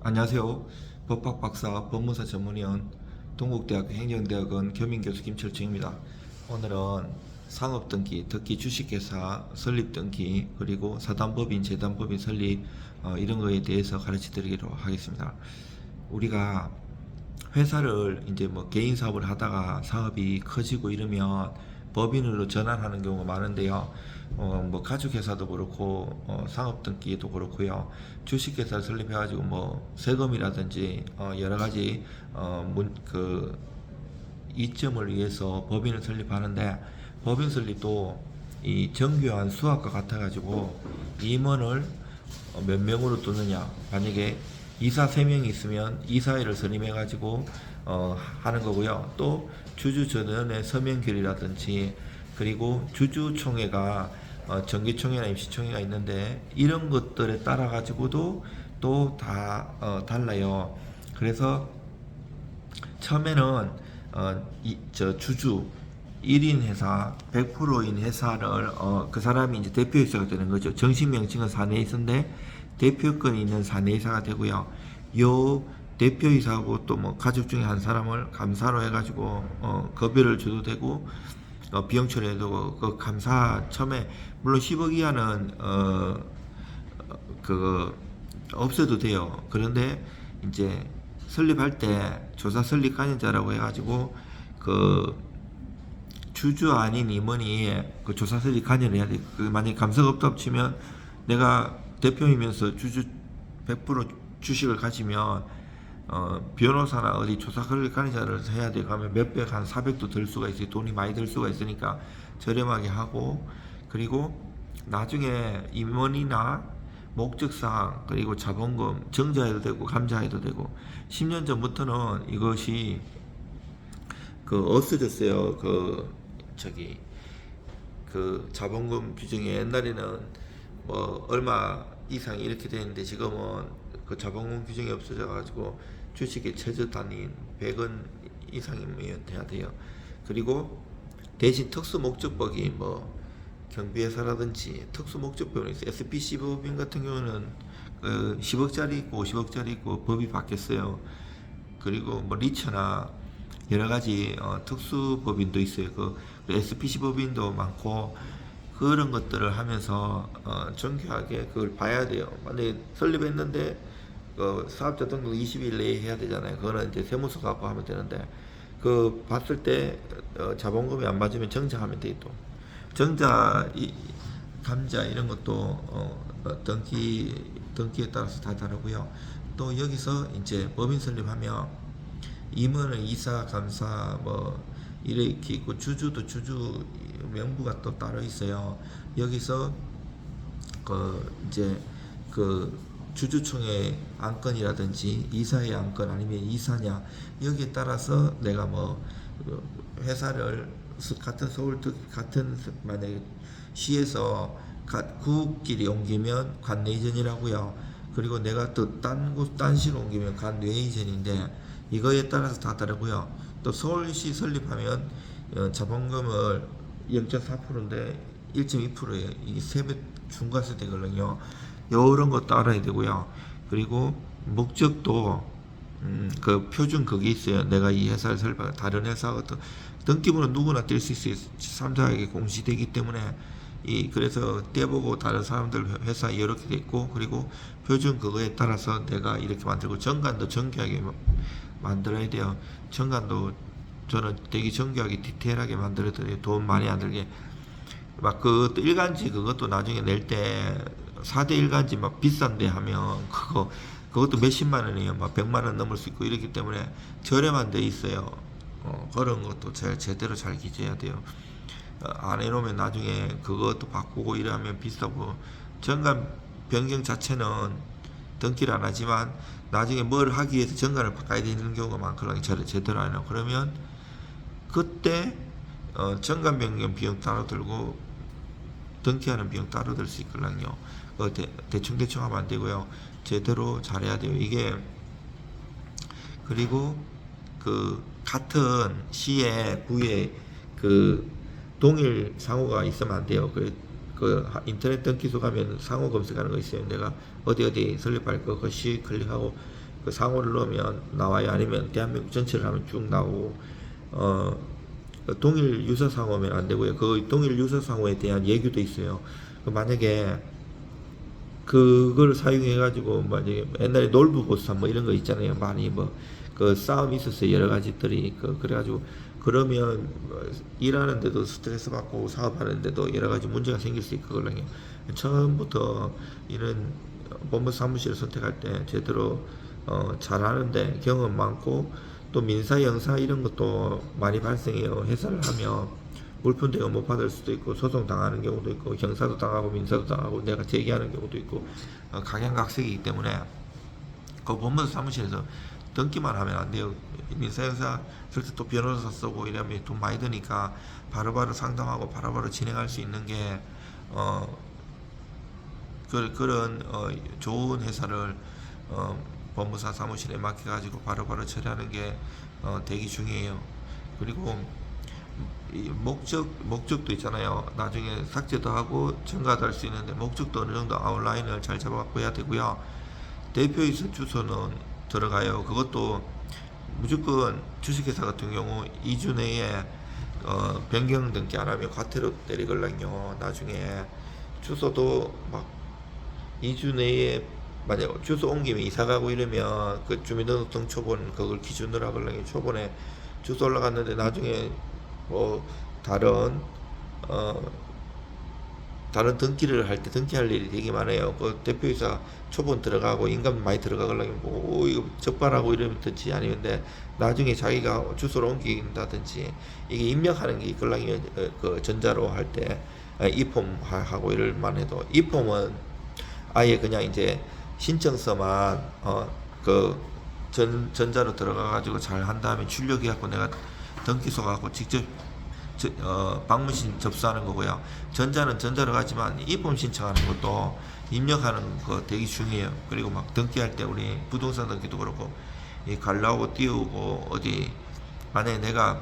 안녕하세요. 법학 박사 법무사 전문위원 동국대학교 행정대학원 겸임교수 김철중입니다. 오늘은 상업등기, 특히 주식회사 설립등기, 그리고 사단법인, 재단법인 설립 어, 이런 거에 대해서 가르쳐 드리도록 하겠습니다. 우리가 회사를 이제 뭐 개인 사업을 하다가 사업이 커지고 이러면 법인으로 전환하는 경우가 많은데요. 어, 뭐 가족회사도 그렇고 어, 상업 등기도 그렇고요. 주식 회사 설립해 가지고 뭐 세금이라든지 어, 여러 가지 어, 문, 그 이점을 위해서 법인을 설립하는데 법인 설립도 이 정교한 수학과 같아 가지고 임원을 어, 몇 명으로 두느냐 만약에 이사 3명이 있으면 이사회를 선임해 가지고 어, 하는 거고요 또 주주 전원의 서명결이라든지 그리고 주주총회가 어, 정기총회나 임시총회가 있는데 이런 것들에 따라 가지고도 또 다 어, 달라요 그래서 처음에는 어, 이, 저 주주 1인 회사 100%인 회사를 어, 그 사람이 이제 대표이사가 되는 거죠. 정식 명칭은 사내이사인데 대표권이 있는 사내이사가 되고요. 요 대표이사하고 또 뭐 가족 중에 한 사람을 감사로 해가지고 어, 급여를 줘도 되고 어, 처리해도 그 감사 처음에 물론 10억 이하는 어, 그 없어도 돼요. 그런데 이제 설립할 때 조사 설립 관여자라고 해가지고 그 주주 아닌 임원이 그 조사 설립 관여를 해야 돼. 그 만약 에 감사가 없다 치면 내가 대표이면서 주주 100% 주식을 가지면 어, 변호사나 어디 조사 설립 관여자를 해야 돼. 그러면 몇백 한 400도 들 수가 있어요. 돈이 많이 들 수가 있으니까 저렴하게 하고 그리고 나중에 임원이나 목적사항 그리고 자본금 정자해도 되고 감자해도 되고 10년 전부터는 이것이 그 없어졌어요. 그 저기 그 자본금 규정이 옛날에는 뭐 얼마 이상 이렇게 되는데 지금은 그 자본금 규정이 없어져 가지고 주식의 최저 단위인 100원 이상이면 돼야 돼요. 그리고 대신 특수 목적법이 뭐 경비회사라든지 특수 목적법이 있어요. SPC 법인 같은 경우는 그 10억짜리 있고 50억짜리 있고 법이 바뀌었어요. 그리고 뭐 리처나 여러 가지 어, 특수 법인도 있어요. 그 SPC 법인도 많고 그런 것들을 하면서 어, 정교하게 그걸 봐야 돼요. 만약에 설립했는데 그 사업자 등록 20일 내에 해야 되잖아요. 그거는 이제 세무서 갖고 하면 되는데 그 봤을 때 어, 자본금이 안 맞으면 정정하면 돼 또. 정자 이, 감자 이런 것도 어, 어, 등기 등기에 따라서 다 다르고요. 또 여기서 이제 법인 설립하면 임원은 이사, 감사 뭐 이렇게 있고 주주도 주주 명부가 또 따로 있어요. 여기서 그 이제 그 주주총회 안건이라든지 이사의 안건 아니면 이사냐 여기에 따라서 내가 뭐그 회사를 스- 같은 서울 특 같은 스- 만약에 시에서 가- 구끼리 옮기면 관내 이전이라고요. 그리고 내가 또 딴 곳, 딴 시로 옮기면 관내 이전인데 이거에 따라서 다 다르고요. 또 서울시 설립하면 어, 자본금을 0.4%인데 1.2%예요. 이게 세배 중과세 되거든요. 이런 것도 알아야 되고요. 그리고 목적도 음, 그 표준 그게 있어요. 내가 이 회사를 설립하 다른 회사가 또 등기부는 누구나 뗄 수 있어요. 3자에게 공시되기 때문에 이 그래서 떼보고 다른 사람들 회사 이렇게 돼 있고 그리고 표준 그거에 따라서 내가 이렇게 만들고 정관도 정교하게 마- 만들어야 돼요. 정관도 저는 되게 정교하게 디테일하게 만들어 드려요. 돈 많이 안 들게. 막 그것도 일간지 그것도 나중에 낼 때 4대 일간지 막 비싼데 하면 그거 그것도 몇십만 원이에요. 막 100만 원 넘을 수 있고 이렇기 때문에 저렴한 데 있어요. 어, 그런 것도 잘 제대로 잘 기재해야 돼요. 어, 안 해놓으면 나중에 그것도 바꾸고 이러면 비싸고 정관 변경 자체는 등기를 안 하지만 나중에 뭘 하기 위해서 정관을 바꿔야 되는 경우가 많거든요. 제- 제대로 안 해요. 그러면 그때 어, 정관 변경 비용 따로 들고 등기하는 비용 따로 들 수 있거든요. 어, 대, 대충 대충 하면 안 되고요. 제대로 잘해야 돼요. 이게 그리고 그 같은 시에 구에 그 동일 상호가 있으면 안 돼요. 그, 그 하- 인터넷 등기소 가면 상호 검색하는 거 있어요. 내가 어디 어디 설립할 거 그시 클릭하고 그 상호를 넣으면 나와요. 아니면 대한민국 전체를 하면 쭉 나오고 어 동일 유사 상호면 안 되고요. 그 동일 유사 상호에 대한 예규도 있어요. 그 만약에 그걸 사용해 가지고 만약에 옛날에 놀부 보쌈 뭐 이런 거 있잖아요. 많이 뭐 그 싸움이 있었어요. 여러 가지들이 그 그래 가지고 그러면 뭐 일하는데도 스트레스 받고 사업하는데도 여러 가지 문제가 생길 수 있거든요. 처음부터 이런 법무 사무실을 선택할 때 제대로 어, 잘하는데 경험 많고 또 민사 형사 이런 것도 많이 발생해요. 회사를 하면 물품 대여 못 받을 수도 있고 소송 당하는 경우도 있고 형사도 당하고 민사도 당하고 내가 제기하는 경우도 있고 어, 각양각색이기 때문에 그 법무사 사무실에서 등기만 하면 안 돼요. 민사 쓸때또 변호사 쓰고 이러면 돈 많이 드니까 바로바로 상담하고 바로 바로 진행할 수 있는 게 어, 그, 그런 어, 좋은 회사를 어, 법무사 사무실에 맡겨가지고 바로바로 처리하는 게 어, 대기 중이에요. 그리고 이 목적 목적도 있잖아요. 나중에 삭제도 하고 증가도 할 수 있는데 목적도 어느 정도 아웃라인을 잘 잡아갖고 해야 되고요. 대표이사 주소는 들어가요. 그것도 무조건 주식회사 같은 경우 2주 내에 어, 변경 등기 안 하면 과태료 때리걸랑요. 나중에 주소도 막 2주 내에 만약 주소 옮기면 이사 가고 이러면 그 주민등록등 초본 그걸 기준으로 하걸랑요. 초본에 주소 올라갔는데 나중에 뭐 다른 어 다른 등기를 할 때 등기할 일이 되게 많아요. 그 대표이사 초본 들어가고 인감 많이 들어가려면 뭐 이거 적발하고 이러든지 아니면 나중에 자기가 주소를 옮긴다든지 이게 입력하는 게 있걸랑요. 그 전자로 할 때 이폼 하고 이럴 만 해도 이폼은 아예 그냥 이제 신청서만 어그 전 전자로 들어가 가지고 잘 한 다음에 출력해 갖고 내가 등기소 가고 직접 저, 어, 방문신 접수하는 거고요. 전자는 전자로 가지만 이폼 신청하는 것도 입력하는 거 되게 중요해요. 그리고 막 등기할 때 우리 부동산 등기도 그렇고 이 갈라오고 띄우고 어디 만약에 내가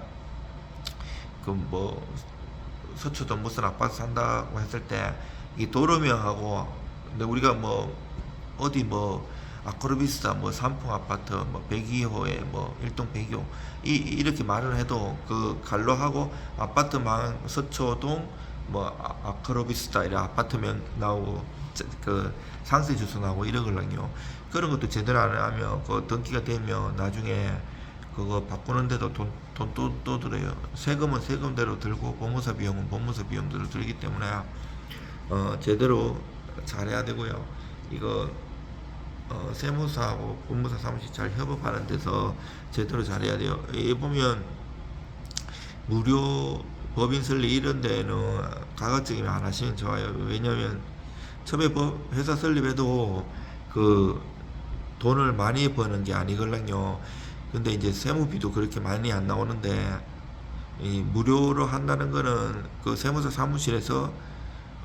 그 뭐 서초동 무슨 아파트 산다고 했을 때 이 도로명하고 근데 우리가 뭐 어디 뭐 아크로비스타 뭐 삼풍 아파트 뭐 102호에 뭐 일동 102호 이 이렇게 말을 해도 그 갈로하고 아파트망 서초동 뭐 아- 아크로비스타 이런 아파트명 나오고 저- 그 상세 주소 나오고 이러거든요. 그런 것도 제대로 안 하면 그 등기가 되면 나중에 그거 바꾸는데도 돈돈또 또 들어요. 세금은 세금대로 들고 법무사 비용은 법무사 비용대로 들기 때문에 어 제대로 잘해야 되고요. 이거 어, 세무사하고 법무사 사무실 잘 협업하는 데서 제대로 잘해야 돼요. 이 보면 무료 법인 설립 이런 데는 가급적이면 안 하시면 좋아요. 왜냐면 처음에 법 회사 설립해도 그 돈을 많이 버는 게 아니걸랑요. 근데 이제 세무비도 그렇게 많이 안 나오는데 이 무료로 한다는 거는 그 세무사 사무실에서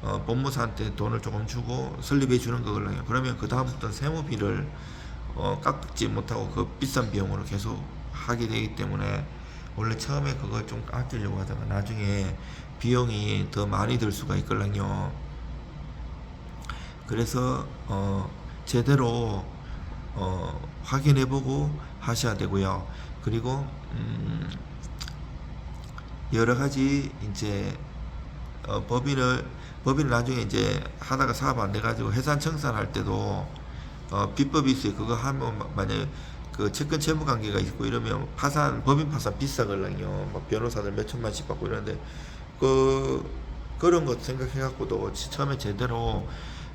어, 법무사한테 돈을 조금 주고 설립해 주는 거거든요. 그러면 그 다음부터 세무비를 어, 깎지 못하고 그 비싼 비용으로 계속 하게 되기 때문에 원래 처음에 그걸 좀 아끼려고 하다가 나중에 비용이 더 많이 들 수가 있거든요. 그래서 어, 제대로 어, 확인해보고 하셔야 되고요. 그리고 음, 여러 가지 이제 어, 법인을 법인을 나중에 이제 하다가 사업 안 돼가지고 해산 청산할 때도 어, 비법이 있어요. 그거 하면 마- 만약에 그 채권 채무 관계가 있고 이러면 파산 법인 파산 비싸걸랑요. 막 변호사들 몇 천만씩 받고 이러는데 그 그런 것 생각해 갖고도 처음에 제대로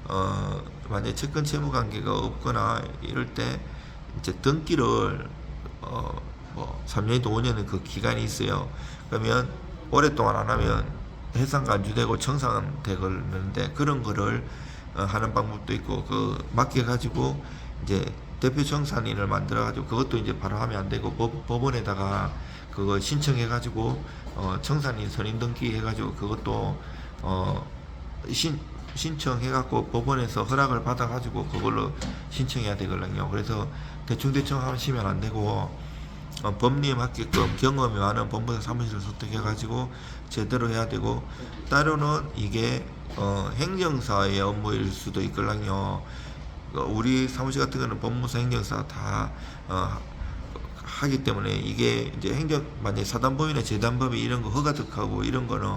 어 만약에 채권 채무 관계가 없거나 이럴 때 이제 등기를 어뭐 3년이든 5년은 그 기간이 있어요. 그러면 오랫동안 안 하면 해상 간주되고 청산되는데 그런 거를 어, 하는 방법도 있고 그 맡겨 가지고 이제 대표 청산인을 만들어 가지고 그것도 이제 바로 하면 안 되고 법, 법원에다가 그거 신청해 가지고 어, 청산인 선임 등기 해 가지고 그것도 어, 신 신청해 갖고 법원에서 허락을 받아 가지고 그걸로 신청해야 되거든요. 그래서 대충 대충 하시면 안 되고 어, 법리에 맞게끔 경험이 많은 법무사 사무실을 선택해 가지고 제대로 해야 되고 따로는 이게 어, 행정사의 업무일 수도 있걸랑요. 어, 우리 사무실 같은 거는 법무사 행정사 다 어, 하기 때문에 이게 이제 행정 만약 사단법이나 재단법이 이런 거 허가득하고 이런 거는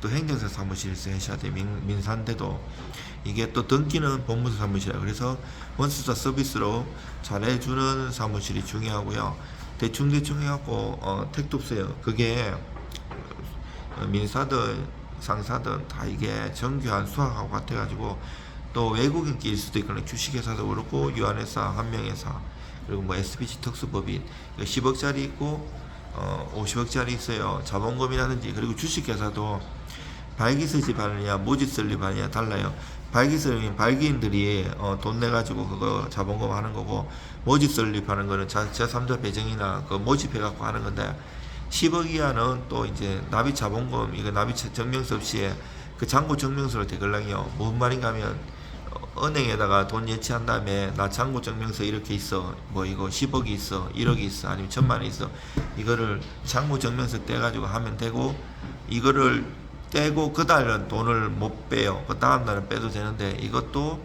또 행정사 사무실에서 하셔야 돼 민, 민사인데도. 이게 또 등기는 법무사 사무실이라 그래서 원수사 서비스로 잘해주는 사무실이 중요하고요 대충 대충 해갖고 어, 택도 없어요. 그게 어, 민사든 상사든 다 이게 정교한 수학하고 같아가지고 또 외국인끼리 수도 있거나 주식회사도 그렇고 유한회사, 한명회사 그리고 뭐 SBC 특수법인 10억짜리 있고 어, 50억짜리 있어요. 자본금이라든지 그리고 주식회사도 발기 설립하느냐 모집 설립하느냐 달라요. 발기 설립은 발기인들이 어, 돈 내가지고 그거 자본금 하는 거고 모집 설립 하는 거는 자, 제3자 배정이나 그 모집해 갖고 하는 건데 10억 이하는 또 이제 납입 자본금 이거 납입 증명서 없이 그 잔고 증명서를 대걸랑이요. 뭔 말인가 하면 어, 은행에다가 돈 예치한 다음에 나 잔고 증명서 이렇게 있어. 뭐 이거 10억이 있어 1억이 있어 아니면 천만 원 있어. 이거를 잔고 증명서 떼가지고 하면 되고 이거를 떼고 그 달은 돈을 못 빼요 그 다음 날은 빼도 되는데 이것도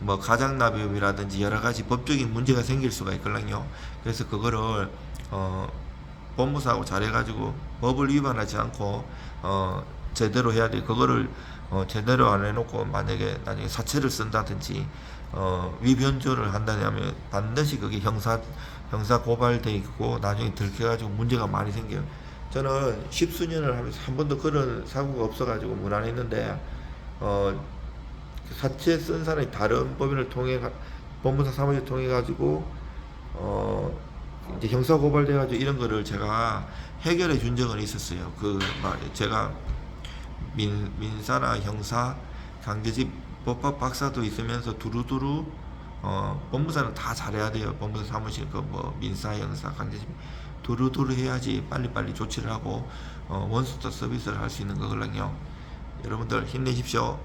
뭐 가장납입이라든지 여러 가지 법적인 문제가 생길 수가 있거든요 그래서 그거를 어 법무사하고 잘해가지고 법을 위반하지 않고 어 제대로 해야 돼. 그거를 어 제대로 안 해놓고 만약에 나중에 사채를 쓴다든지 어 위변조를 한다면 반드시 그게 형사 형사 고발돼 있고 나중에 들켜가지고 문제가 많이 생겨요. 저는 십수년을 하면서 한 번도 그런 사고가 없어가지고 무난했는데 어 사채 쓴 사람이 다른 법인을 통해 가- 법무사 사무실 통해 가지고 어 이제 형사 고발돼 가지고 이런 거를 제가 해결해 준 적은 있었어요. 그말 제가 민 민사나 형사 강제집 법학 박사도 있으면서 두루두루 어 법무사는 다 잘해야 돼요. 법무사 사무실 그 뭐 민사 형사 강제집 두루두루 해야지 빨리빨리 조치를 하고 어 원스톱 서비스를 할 수 있는 거거든요. 여러분들 힘내십시오.